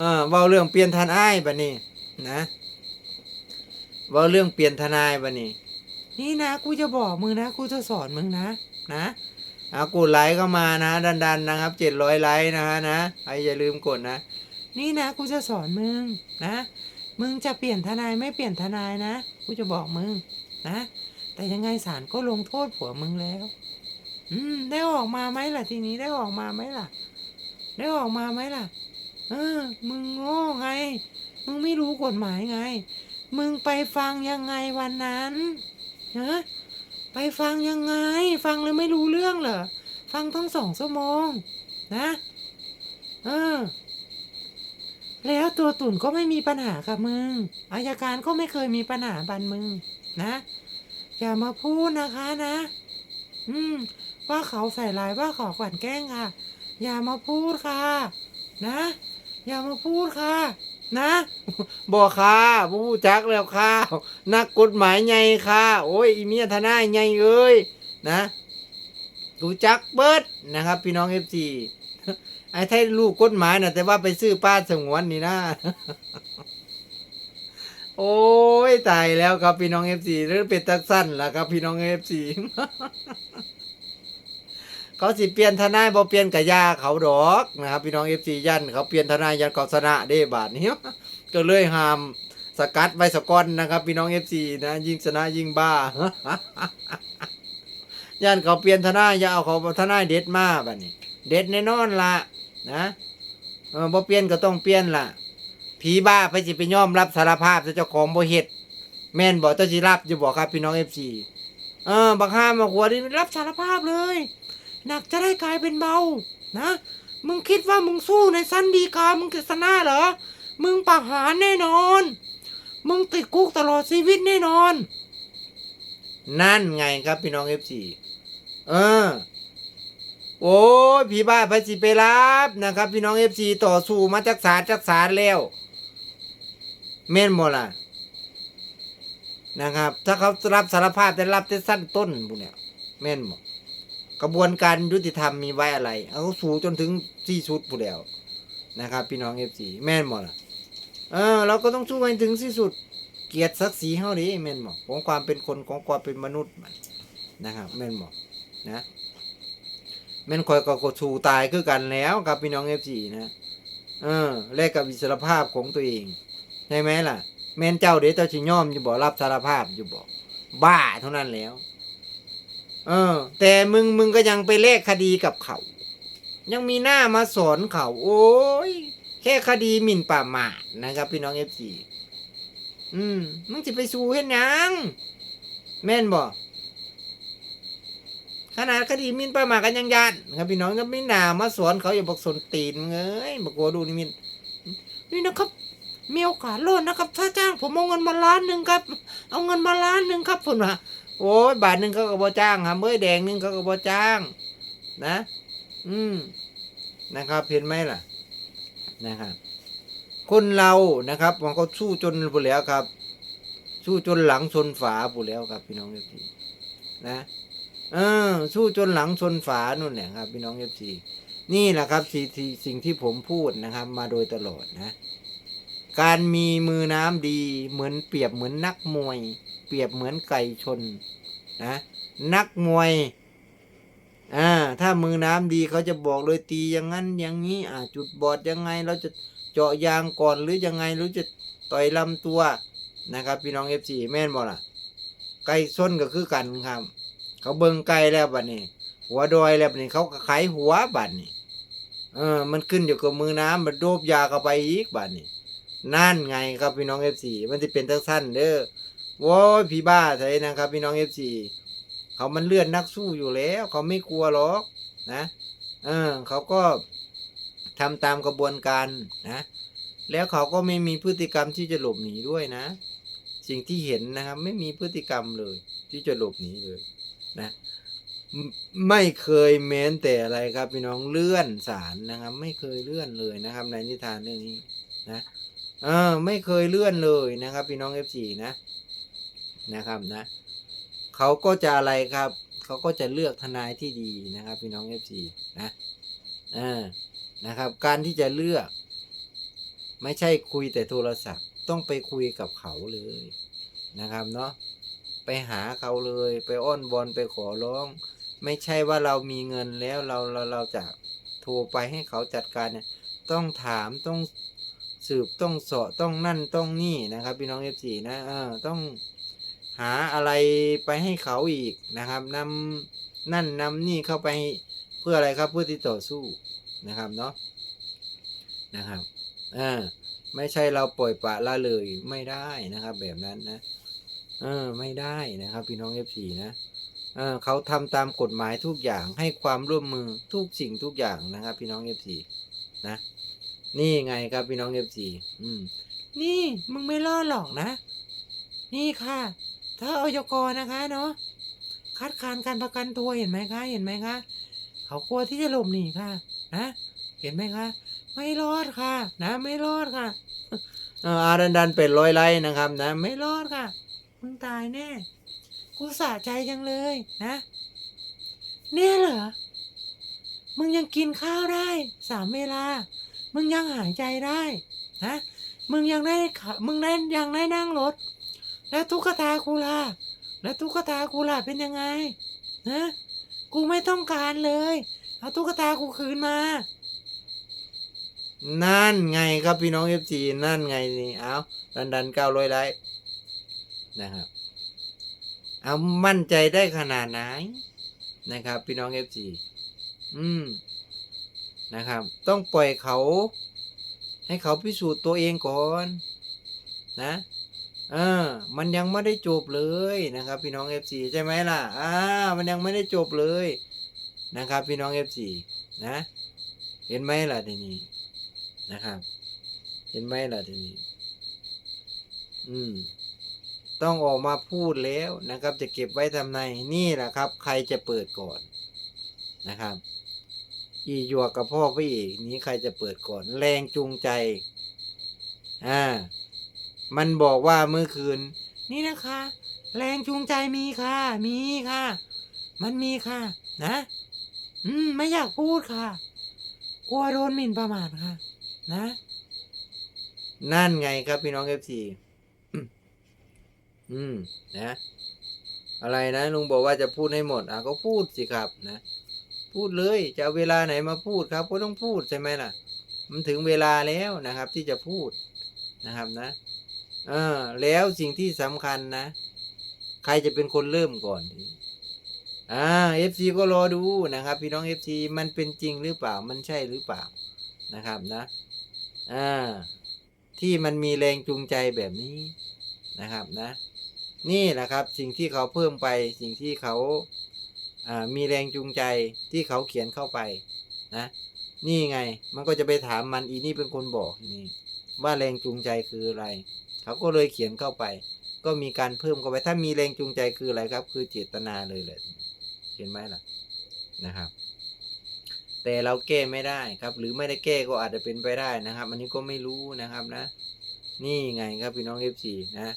เออเว้าเรื่องเปลี่ยนทนายบัดนี้นะเว้าเรื่องเปลี่ยนทนายบัดนี้ นี่นะกูจะบอกมึงนะกูจะสอนมึงนะ นะเอากดไลค์เข้ามานะดันๆนะครับเจ็ดร้อยไลค์นะฮะนะใครอย่าลืมกดนะ นี่นะกูจะสอนมึงนะ มึงจะเปลี่ยนทนายไม่เปลี่ยนทนายนะกูจะบอกมึงนะ แต่ยังไงศาลก็ลงโทษผัวมึงแล้ว อืม ได้ออกมาไหมล่ะทีนี้ได้ออกมาไหมล่ะ ได้ออกมาไหมล่ะ เออ มึงโง่ไง มึงไม่รู้กฎหมายไง มึงไปฟังยังไงวันนั้นฮะไปฟังยังไง ฟังแล้วไม่รู้เรื่องเหรอ ฟังต้องสองชั่วโมง นะ เออ แล้วตัวตุ่นก็ไม่มีปัญหากับมึง อายการก็ไม่เคยมีปัญหาบันมึง นะ อย่ามาพูดนะคะนะ อืม ว่าเขาใส่ร้ายว่าเขากลั่นแกล้งค่ะ อย่ามาพูดค่ะ นะ อย่ามาพูดค่ะ นะบอกค่ะผู้จักแล้วค่ะ นักกฎหมายไงค่ะ โอ้ยอีเมียทนายไงเอ้ยนะรู้จักเบิดนะครับ พี่น้องเอฟซีไอ้ไทยลูกกฎหมายนะแต่ว่าไปซื้อป้าสงวนนี่นะโอ้ยตายแล้วครับพี่น้องเอฟซีเรื่องเป็นตักสั้นล่ะครับพี่น้องเอฟซี เขาสิเปลี่ยนทนายบ่เปลี่ยนกับยาเขาดอกนะครับพี่น้องเอฟซียันเขาเปลี่ยนทนายยันกอสนะได้บาทนี้ก็เลยห้ามสกัดไว้สก้อนนะครับ พี่น้องเอฟซีนะยิ่งชนะยิ่งบ้ายันเขาเปลี่ยนทนายอย่าเอาเขาทนายเด็ดมาบัดนี้ เด็ดแน่นอนละนะเออบ่เปลี่ยนก็ต้องเปลี่ยนล่ะผีบ้าไปสิไปยอมรับสารภาพเจ้าของบ่เฮ็ดแม่นบ่เจ้าสิรับอยู่บ่ครับพี่น้องเอฟซีเออบักห้ามมาหัวนี่รับสารภาพเลย หนักจะได้กลายเป็นเบา นะ มึงคิดว่ามึงสู้ในสั้นดีกา มึงจะชนะเหรอ มึงประหารแน่นอน มึงติดคุกตลอดชีวิตแน่นอน นั่นไงครับพี่น้องเอฟซีเออ โอ้ยผีบ้าไปสิไปรับนะครับ พี่น้องเอฟซีต่อสู้มาจักษาจักษาแล้วเม่นหมดล่ะนะครับ ถ้าเขารับสารภาพแต่รับแต่สั้นต้นพวกเนี้ยแม่นหมด กระบวนการยุติธรรมมีไว้อะไร เอาสูจนถึงที่สุดผู้เดียวนะครับ พี่น้องเอฟซีแม่นหมดล่ะเออเราก็ต้องสู้ให้ถึงที่สุด เกียรติศักดิ์ศรีเฮาดิแม่นหมดของความเป็นคนของความเป็นมนุษย์มันนะครับแม่นหมดนะแม่นคอยก็กดสู่ตายคือกันแล้วกับพี่น้องเอฟซีนะเออแลกกับอิสรภาพของตัวเองใช่ไหมล่ะ แม่นเจ้าเดี๋ยวเจ้าชิย่อมอยู่บ่รับสารภาพอยู่บ่บ้าเท่านั้นแล้ว เออ แต่มึงมึงก็ยังไปเลขคดีกับเขา ยังมีหน้ามาสอนเขา โอ้ยแค่คดีหมิ่นประมาทนะครับ พี่น้องเอฟซีอืมมึงจะไปสู้เห็นยังแม่นบ่ขนาดคดีมินประมาทกันยังยันครับพี่น้องจะไม่นามาสอนเขาอย่าบอกสนตีนเอ้ยบอกว่าดูนี่มินนี่นะครับ มีโอกาสรอดนะครับ ถ้าจ้างผมเอาเงินมาล้านหนึ่งครับ เอาเงินมาล้านหนึ่งครับผมว่า โอ้ยบาทหนึ่งเขาก็บ่จ้างครับเมื่อแดงหนึ่งเขาก็บ่จ้าง นะ อืมนะครับเห็นไหมล่ะ นะครับ คนเรานะครับมันก็สู้จนผู้แล้วครับ สู้จนหลังชนฝาผู้แล้วครับ พี่น้องเอฟซีนะเออสู้จนหลังชนฝานู่นแหละครับ พี่น้องเอฟซีนี่แหละครับสิ่งที่สิ่งที่ผมพูดนะครับ มาโดยตลอดนะ การมีมือน้ำดีเหมือนเปรียบเหมือนนักมวย เปรียบเหมือนไก่ชนนะนักมวยอ่าถ้ามือน้ำดีเขาจะบอกเลยตีอย่างนั้นอย่างนี้อ่าจุดบอดยังไงเราจะเจาะยางก่อนหรือยังไงหรือจะต่อยลำตัวนะครับ พี่น้องเอฟซีแม่นบ่ล่ะ ไก่ส้นก็คือกันครับ เขาเบิงไก่แล้วบัดนี้ หัวดอยแล้วบัดนี้เขาก็ไขหัวบัดนี้เออ มันขึ้นอยู่กับมือน้ำมันโดบยาเข้าไปอีกบัดนี้นั่นไงครับพี่น้องเอฟซีมันจะเป็นทั้งสั้นเด้อ โว้ยพี่บ้าใช่นะครับพี่น้องเอฟซีเขามันเลื่อนนักสู้อยู่แล้ว เขาไม่กลัวหรอกนะเออเขาก็ทำตามกระบวนการนะ แล้วเขาก็ไม่มีพฤติกรรมที่จะหลบหนีด้วยนะ สิ่งที่เห็นนะครับ ไม่มีพฤติกรรมเลย ที่จะหลบหนีเลยนะไม่เคยแม้นแต่อะไรครับพี่น้องเลื่อนศาลนะครับ ไม่เคยเลื่อนเลยนะครับ ในนิทานเรื่องนี้นะเออไม่เคยเลื่อนเลยนะครับ พี่น้องเอฟซีนะ นะครับนะเขาก็จะอะไรครับเขาก็จะเลือกทนายที่ดีนะครับพี่น้องเอฟซีนะเออนะครับ การที่จะเลือก ไม่ใช่คุยแต่โทรศัพท์ ต้องไปคุยกับเขาเลยนะครับเนาะไปหาเขาเลยไปอ้อนวอนไปขอร้อง ไม่ใช่ว่าเรามีเงินแล้วเราเราเราจะโทรไปให้เขาจัดการเนี่ยต้องถามต้องสืบต้องเสาะต้องนั่นต้องนี่นะครับ พี่น้องเอฟซีนะเออต้อง หาอะไรไปให้เขาอีกนะครับนำนั่นนำนี่เข้าไปเพื่ออะไรครับเพื่อที่ต่อสู้นะครับเนาะนะครับอ่าไม่ใช่เราปล่อยปละละเลยไม่ได้นะครับ แบบนั้นนะเออไม่ได้นะครับ พี่น้องเอฟซีนะเออเขาทำตามกฎหมายทุกอย่างให้ความร่วมมือทุกสิ่งทุกอย่างนะครับ พี่น้องเอฟซีนะ นี่ไงครับพี่น้องเอฟซีอืมนี่มึงไม่รอดหรอกนะ นี่ค่ะ ถ้าอยกรนะคะเนาะคัดค้านการประกันตัวเห็นไหมคะเห็นไหมคะเขากลัวที่จะหลบหนีค่ะ นะ เห็นไหมคะ ไม่รอดค่ะ นะ ไม่รอดค่ะอาดันดันเป็นร้อยไล่นะครับ นะ ไม่รอดค่ะมึงตายแน่กูสะใจจังเลยนะ เนี่ยเหรอมึงยังกินข้าวได้สามเวลา มึงยังหายใจได้นะมึงยังได้ขะมึงได้ยังได้นั่งรถ แล้วตุ๊กตากูล่ะ แล้วตุ๊กตากูล่ะเป็นยังไงนะกูไม่ต้องการเลย เอาตุ๊กตากูคืนมา นั่นไงครับพี่น้องเอฟซีนั่นไงนี่เอาดันดันเก้าร้อยไลค์นะครับ เอามั่นใจได้ขนาดไหนนะครับ พี่น้องเอฟซีอืมนะครับ ต้องปล่อยเขา ให้เขาพิสูจน์ตัวเองก่อน นะ เออ มันยังไม่ได้จบเลยนะครับ พี่น้องเอฟซีใช่ไหมล่ะ อ่า มันยังไม่ได้จบเลยนะครับ พี่น้องเอฟซีนะ เห็นไหมล่ะทีนี้นะครับ เห็นไหมล่ะทีนี้ อืม ต้องออกมาพูดแล้วนะครับ จะเก็บไว้ทำไมนี่แหละครับ ใครจะเปิดก่อนนะครับ อีหยวกกับพ่อพระเอกนี้ใครจะเปิดก่อน แรงจูงใจ อ่า มันบอกว่าเมื่อคืน นี่นะคะ แรงจูงใจมีค่ะ มีค่ะ มันมีค่ะ นะ อืม ไม่อยากพูดค่ะ กลัวโดนหมิ่นประมาทค่ะ นะ นั่นไงครับพี่น้องเอฟซีอืม นะ อะไรนะลุงบอกว่าจะพูดให้หมด อะก็พูดสิครับนะ พูดเลย จะเอาเวลาไหนมาพูดครับ ก็ต้องพูดใช่ไหมล่ะ มันถึงเวลาแล้วนะครับ ที่จะพูดนะครับนะ เออ แล้วสิ่งที่สำคัญนะ ใครจะเป็นคนเริ่มก่อนอ่าเอฟซีก็รอดูนะครับ พี่น้องเอฟซีมันเป็นจริงหรือเปล่ามันใช่หรือเปล่านะครับนะอ่าที่มันมีแรงจูงใจแบบนี้นะครับนะ นี่แหละครับสิ่งที่เขาเพิ่มไปสิ่งที่เขาอ่ามีแรงจูงใจที่เขาเขียนเข้าไปนะ นี่ไงมันก็จะไปถามมันอีนี่เป็นคนบอกนี่ว่าแรงจูงใจคืออะไร เขาก็เลยเขียนเข้าไป ก็มีการเพิ่มเข้าไป ถ้ามีแรงจูงใจคืออะไรครับ คือเจตนาเลยเลยเห็นไหมล่ะนะครับ แต่เราแก้ไม่ได้ครับ หรือไม่ได้แก้ก็อาจจะเป็นไปได้นะครับ อันนี้ก็ไม่รู้นะครับนะ นี่ไงครับพี่น้องเอฟซีนะ